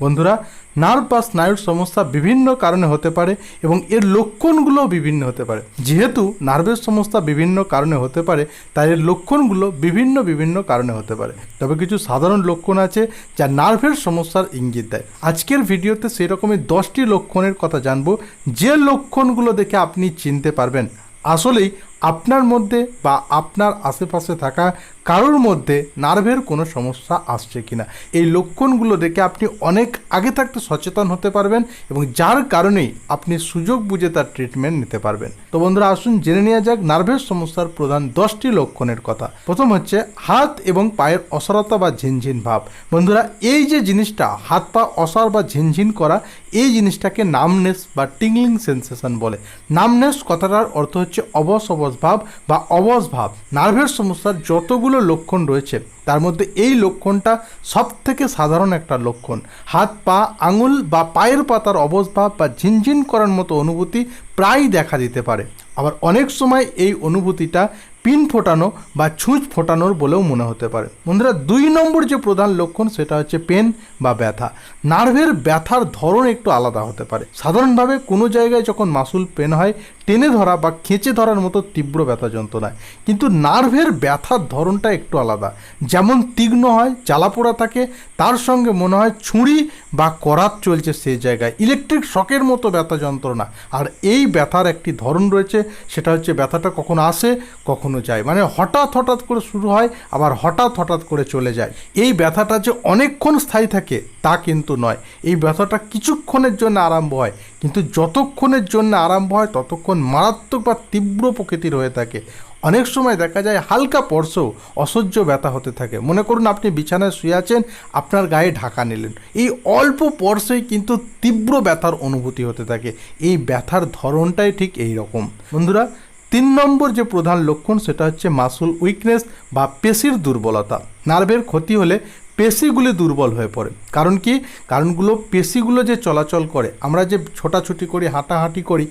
বন্ধুরা নার্ভ বা স্নায়ুর সমস্যা বিভিন্ন কারণে হতে পারে এবং এর লক্ষণগুলো বিভিন্ন হতে পারে। যেহেতু নার্ভের সমস্যা বিভিন্ন কারণে হতে পারে, তাই এর লক্ষণগুলো বিভিন্ন বিভিন্ন কারণে হতে পারে। তবে কিছু সাধারণ লক্ষণ আছে যা নার্ভের সমস্যার ইঙ্গিত দেয়। আজকের ভিডিওতে সেই রকমই দশটি লক্ষণের কথা জানব। যে লক্ষণগুলো দেখে আপনি চিনতে পারবেন। আসলেই আপনার মধ্যে বা আপনার আশেপাশে থাকা কারোর মধ্যে নার্ভের কোনো সমস্যা আসছে কিনা? এই লক্ষণগুলো দেখে আপনি অনেক আগে থাকতে সচেতন হতে পারবেন এবং যার কারণেই আপনি সুযোগ বুঝে তার ট্রিটমেন্ট নিতে পারবেন। তো বন্ধুরা, আসুন জেনে নেওয়া যাক নার্ভের সমস্যার প্রধান দশটি লক্ষণের কথা। প্রথম হচ্ছে হাত এবং পায়ের অসারতা বা ঝিনঝিন ভাব। বন্ধুরা, এই যে জিনিসটা, হাত পা অসার বা ঝিনঝিন করা, এই জিনিসটাকে নামনেস বা টিংলিং সেন্সেশন বলে। নামনেস কথাটার অর্থ হচ্ছে অবস অবস ভাব বা অবস ভাব, নার্ভের সমস্যার যতগুলো লক্ষণ রয়েছে, তার মধ্যে এই লক্ষণটা সব থেকে সাধারণ একটা লক্ষণ। হাত, পা, আঙুল বা পায়ের পাতার অবসভাব বা ঝিনঝিন করার মতো অনুভূতি প্রায় দেখা দিতে পারে। আবার অনেক সময় এই অনুভূতিটা পিন ফোটানো বা ছুঁচ ফোটানোর বলেও মনে হতে পারে। বন্ধুরা, দুই নম্বর যে প্রধান লক্ষণ সেটা হচ্ছে পেন বা ব্যথা। নার্ভের ব্যথার ধরন একটু আলাদা হতে পারে। সাধারণভাবে কোনো জায়গায় যখন মাসুল পেন হয় টেনে ধরা বা খেঁচে ধরার মতো তীব্র ব্যথা যন্ত্রণায়। কিন্তু নার্ভের ব্যথার ধরনটা একটু আলাদা। যেমন তীক্ষ্ণ হয়, জ্বালাপোড়া থাকে, তার সঙ্গে মনে হয় ছুরি বা করাত চলছে সেই জায়গায়। ইলেকট্রিক শকের মতো ব্যথা যন্ত্রণা। আর এই ব্যথার একটি ধরন রয়েছে, সেটা হচ্ছে ব্যথাটা কখনো আসে, কখনো যায়। মানে হঠাৎ হঠাৎ করে শুরু হয়, আবার হঠাৎ হঠাৎ করে চলে যায়। এই ব্যথাটা যে অনেকক্ষণ স্থায়ী থাকে, তা কিন্তু নয়। এই ব্যথাটা কিছুক্ষণের জন্য আরম্ভ হয়। কিন্তু যতক্ষণের জন্য আরম্ভ হয়, ততক্ষণ মারাত্মক বা তীব্র প্রকৃতির হয়ে থাকে। অনেক সময় দেখা যায় হালকা স্পর্শেও অসহ্য ব্যথা হতে থাকে। মনে করুন আপনি বিছানায় শুয়ে আছেন, আপনার গায়ে ঢাকা নিলেন। এই অল্প স্পর্শেই কিন্তু তীব্র ব্যথার অনুভূতি হতে থাকে। এই ব্যথার ধরনটাই ঠিক এই রকম বন্ধুরা, তিন নম্বর যে প্রধান লক্ষণ, সেটা হচ্ছে মাসুল উইকনেস বা পেশির দুর্বলতা। নার্ভের ক্ষতি হলে পেশিগুলি দুর্বল হয়ে পড়ে। কারণ কি? কারণগুলো পেশিগুলো যে চলাচল করে, আমরা যে ছোটাছুটি করি, হাঁটাহাঁটি করি,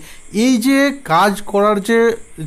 এই যে কাজ করার যে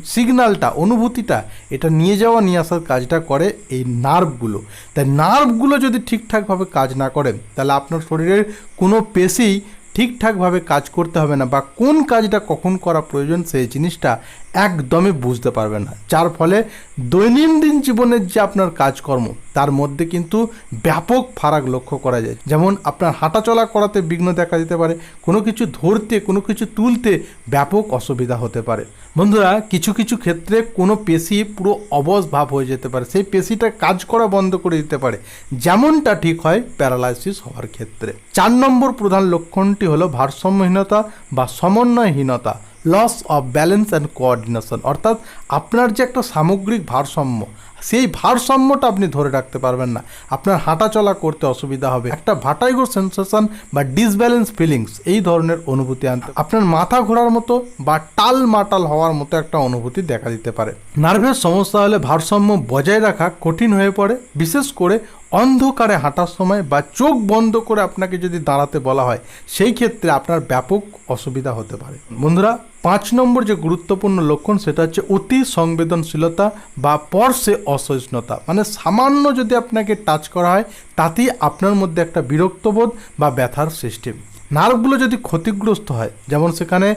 সিগন্যালটা, অনুভূতিটা, এটা নিয়ে যাওয়া, নিয়ে আসার কাজটা করে এই নার্ভগুলো। তাই নার্ভগুলো যদি ঠিকঠাকভাবে কাজ না করে, তাহলে আপনার শরীরের কোনো পেশি ঠিকঠাকভাবে কাজ করতে হবে না, বা কোন কাজটা কখন করা প্রয়োজন, সেই জিনিসটা একদমই বুঝতে পারবে না। যার ফলে দৈনন্দিন জীবনের যে আপনার কাজকর্ম, তার মধ্যে কিন্তু ব্যাপক ফারাক লক্ষ্য করা যায়। যেমন আপনার হাঁটাচলা করাতে বিঘ্ন দেখা যেতে পারে, কোনো কিছু ধরতে, কোনো কিছু তুলতে ব্যাপক অসুবিধা হতে পারে। বন্ধুরা, কিছু কিছু ক্ষেত্রে কোনো পেশি পুরো অবশ ভাব হয়ে যেতে পারে। সেই পেশিটা কাজ করা বন্ধ করে দিতে পারে। যেমনটা ঠিক হয় প্যারালাইসিস হওয়ার ক্ষেত্রে। চার নম্বর প্রধান লক্ষণটি হলো ভারসাম্যহীনতা বা সমন্বয়হীনতা। Loss of balance and coordination অর্থাৎ আপনার যে একটা সামগ্রিক ভারসাম্য, সেই ভারসাম্যটা আপনি ধরে রাখতে পারবেন না। আপনার হাঁটা চলা করতে অসুবিধা হবে। একটা ভাটাইগো সেন্সেশন বা ডিসব্যালেন্স ফিলিংস এই ধরনের অনুভূতি আনতে আপনার মাথা ঘোরার মতো বা টাল মাটাল হওয়ার মতো একটা অনুভূতি দেখা দিতে পারে। নার্ভের সমস্যা হলে ভারসাম্য বজায় রাখা কঠিন হয়ে পড়ে। বিশেষ করে অন্ধকারে হাঁটার সময় বা চোখ বন্ধ করে আপনাকে যদি দাঁড়াতে বলা হয়, সেই ক্ষেত্রে আপনার ব্যাপক অসুবিধা হতে পারে। বন্ধুরা, পাঁচ নম্বর যে গুরুত্বপূর্ণ লক্ষণ, সেটা হচ্ছে অতি সংবেদনশীলতা বা পর্শে অসহিষ্ণুতা। মানে সামান্য যদি আপনাকে টাচ করা হয়, তাতেই আপনার মধ্যে একটা বিরক্তবোধ বা ব্যথার সৃষ্টি। নার্ভগুলো যদি ক্ষতিগ্রস্ত হয়, যেমন সেখানে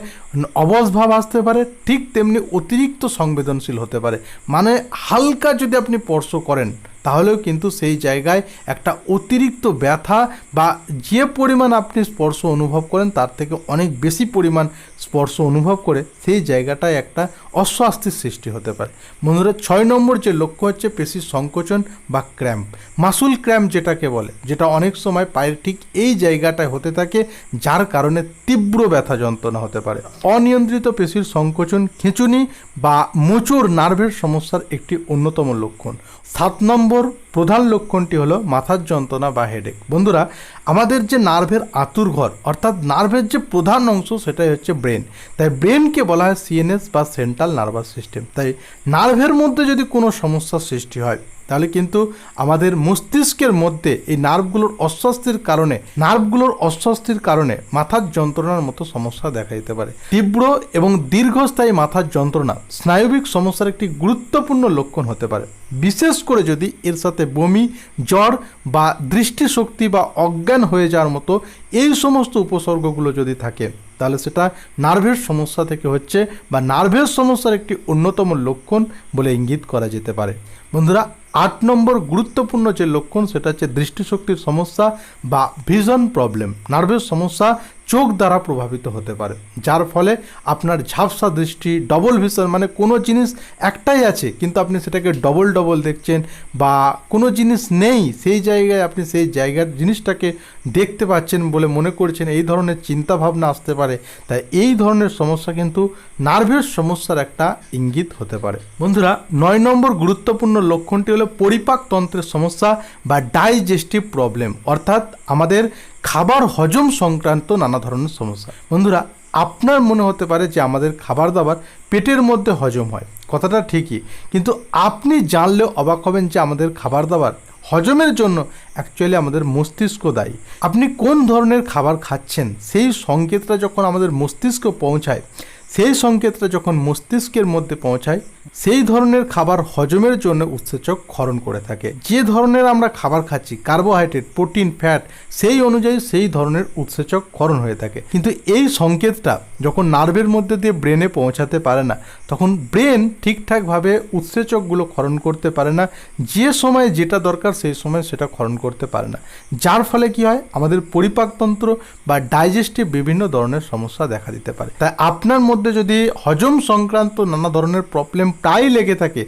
অবসভাব আসতে পারে, ঠিক তেমনি অতিরিক্ত সংবেদনশীল হতে পারে। মানে হালকা যদি আপনি স্পর্শ করেন তাহলেও কিন্তু সেই জায়গায় একটা অতিরিক্ত ব্যথা বা যে পরিমাণ আপনি স্পর্শ অনুভব করেন, তার থেকে অনেক বেশি পরিমাণ স্পর্শ অনুভব করে সেই জায়গাটায় একটা অস্বস্তির সৃষ্টি হতে পারে। বন্ধুরা, ছয় নম্বর যে লক্ষ্য হচ্ছে পেশির সংকোচন বা ক্র্যাম্প। মাসুল ক্র্যাম্প যেটাকে বলে, যেটা অনেক সময় পায়ের ঠিক এই জায়গাটায় হতে থাকে, যার কারণে তীব্র ব্যথা যন্ত্রণা হতে পারে। অনিয়ন্ত্রিত পেশির সংকোচন, খিঁচুনি বা মোচড় নার্ভের সমস্যার একটি অন্যতম লক্ষণ। সাত নম্বর প্রধান লক্ষণটি হলো মাথার যন্ত্রণা বা হেডেক বন্ধুরা, আমাদের যে নার্ভের আতুর ঘর, অর্থাৎ নার্ভের যে প্রধান অংশ, সেটাই হচ্ছে ব্রেন। তাই ব্রেনকে বলা হয় সিএনএস বা সেন্ট্রাল নার্ভাস সিস্টেম তাই নার্ভের মধ্যে যদি কোনো সমস্যার সৃষ্টি হয় তাহলে কিন্তু আমাদের মস্তিষ্কের মধ্যে এই নার্ভগুলোর অস্বস্তির কারণে, নার্ভগুলোর অস্বস্তির কারণে মাথার যন্ত্রণার মতো সমস্যা দেখা দিতে পারে। তীব্র এবং দীর্ঘস্থায়ী মাথার যন্ত্রণা স্নায়বিক সমস্যার একটি গুরুত্বপূর্ণ লক্ষণ হতে পারে। বিশেষ করে যদি এর সাথে বমি, জ্বর বা দৃষ্টিশক্তি বা অজ্ঞান হয়ে যাওয়ার মতো এই সমস্ত উপসর্গগুলো যদি থাকে, তাহলে সেটা নার্ভের সমস্যা থেকে হচ্ছে বা নার্ভের সমস্যার একটি অন্যতম লক্ষণ বলে ইঙ্গিত করা যেতে পারে। বন্ধুরা আট নম্বর গুরুত্বপূর্ণ যে লক্ষণ সেটা হচ্ছে দৃষ্টিশক্তির সমস্যা বা ভিজন প্রবলেম নার্ভের সমস্যা চোখ দ্বারা প্রভাবিত হতে পারে, যার ফলে আপনার ঝাপসা দৃষ্টি ডবল ভিশন মানে কোনো জিনিস একটাই আছে, কিন্তু আপনি সেটাকে ডবল ডবল দেখছেন বা কোনো জিনিস নেই, সেই জায়গায় আপনি সেই জায়গার জিনিসটাকে দেখতে পাচ্ছেন বলে মনে করছেন, এই ধরনের চিন্তা ভাবনা আসতে পারে। তাই এই ধরনের সমস্যা কিন্তু নার্ভের সমস্যার একটা ইঙ্গিত হতে পারে। বন্ধুরা, নয় নম্বর গুরুত্বপূর্ণ লক্ষণটি হলো পরিপাকতন্ত্রের সমস্যা বা ডাইজেস্টিভ প্রবলেম অর্থাৎ আমাদের খাবার হজম সংক্রান্ত নানা ধরনের সমস্যা। বন্ধুরা, আপনার মনে হতে পারে যে আমাদের খাবার দাবার পেটের মধ্যে হজম হয়। কথাটা ঠিকই। কিন্তু আপনি জানলেও অবাক হবেন যে আমাদের খাবার দাবার হজমের জন্য অ্যাকচুয়ালি আমাদের মস্তিষ্ক দায়ী। আপনি কোন ধরনের খাবার খাচ্ছেন, সেই সংকেতটা যখন আমাদের মস্তিষ্ক পৌঁছায়, সেই সংকেতটা যখন মস্তিষ্কের মধ্যে পৌঁছায় সেই ধরনের খাবার হজমের জন্য উৎসেচক ক্ষরণ করে থাকে। যে ধরনের আমরা খাবার খাচ্ছি কার্বোহাইড্রেট প্রোটিন ফ্যাট সেই অনুযায়ী সেই ধরনের উৎসেচক ক্ষরণ হয়ে থাকে। কিন্তু এই সংকেতটা যখন নার্ভের মধ্যে দিয়ে ব্রেনে পৌঁছাতে পারে না, তখন ব্রেন ঠিকঠাকভাবে উৎসেচকগুলো ক্ষরণ করতে পারে না। যে সময় যেটা দরকার সেই সময় সেটা ক্ষরণ করতে পারে না। যার ফলে কি হয়? আমাদের পরিপাকতন্ত্র বা ডাইজেস্টিভ বিভিন্ন ধরনের সমস্যা দেখা দিতে পারে। তাই আপনার মধ্যে যদি হজম সংক্রান্ত নানা ধরনের প্রবলেম প্রায় লেগে থাকে,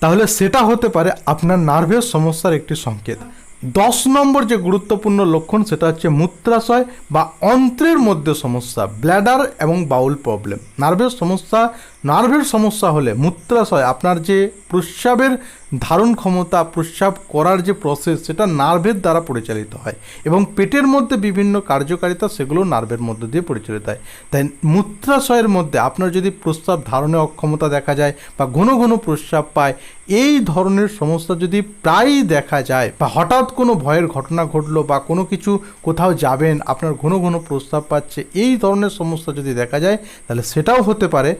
তাহলে সেটা হতে পারে আপনার নার্ভের সমস্যার একটি সংকেত। দশ নম্বর যে গুরুত্বপূর্ণ লক্ষণ, সেটা হচ্ছে মূত্রাশয় বা অন্ত্রের মধ্যে সমস্যা ব্ল্যাডার এবং বাউল প্রবলেম নার্ভের সমস্যা নার্ভের সমস্যা হলে মূত্রাশয়, আপনার যে প্রস্রাবের ধারণ ক্ষমতা, প্রস্রাব করার যে প্রসেস সেটা নার্ভের দ্বারা পরিচালিত হয় এবং পেটের মধ্যে বিভিন্ন কার্যকারিতা সেগুলো নার্ভের মধ্যে দিয়ে পরিচালিত হয়। তাই মূত্রাশয়ের মধ্যে আপনার যদি প্রস্রাব ধারণে অক্ষমতা দেখা যায় বা ঘন ঘন প্রস্রাব পায়, এই ধরনের সমস্যা যদি প্রায়ই দেখা যায় বা হঠাৎ কোনো ভয়ের ঘটনা ঘটলো বা কোনো কিছু কোথাও যাবেন, আপনার ঘন ঘন প্রস্তাব পাচ্ছে, এই ধরনের সমস্যা যদি দেখা যায়, তাহলে সেটাও হতে পারে।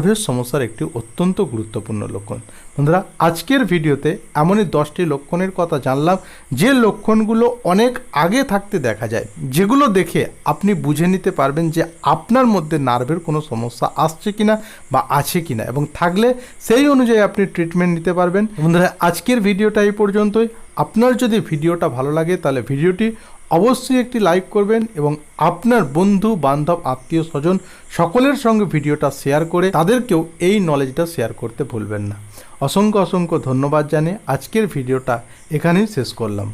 নার্ভের সমস্যার একটি অত্যন্ত গুরুত্বপূর্ণ লক্ষণ। বন্ধুরা, আজকের ভিডিওতে এমনই দশটি লক্ষণের কথা জানলাম, যে লক্ষণগুলো অনেক আগে থাকতে দেখা যায়, যেগুলো দেখে আপনি বুঝে নিতে পারবেন যে আপনার মধ্যে নার্ভের কোনো সমস্যা আসছে কিনা বা আছে কিনা এবং থাকলে সেই অনুযায়ী আপনি ট্রিটমেন্ট নিতে পারবেন। বন্ধুরা, আজকের ভিডিওটা এই পর্যন্তই। আপনার যদি ভিডিওটা ভালো লাগে, তাহলে ভিডিওটি অবশ্যই একটি লাইক করবেন এবং আপনার বন্ধু, বান্ধব, আত্মীয়, স্বজন সকলের সঙ্গে ভিডিওটা শেয়ার করে তাদেরকেও এই নলেজটা শেয়ার করতে ভুলবেন না। অসংখ্য অসংখ্য ধন্যবাদ জানিয়ে আজকের ভিডিওটা এখানেই শেষ করলাম।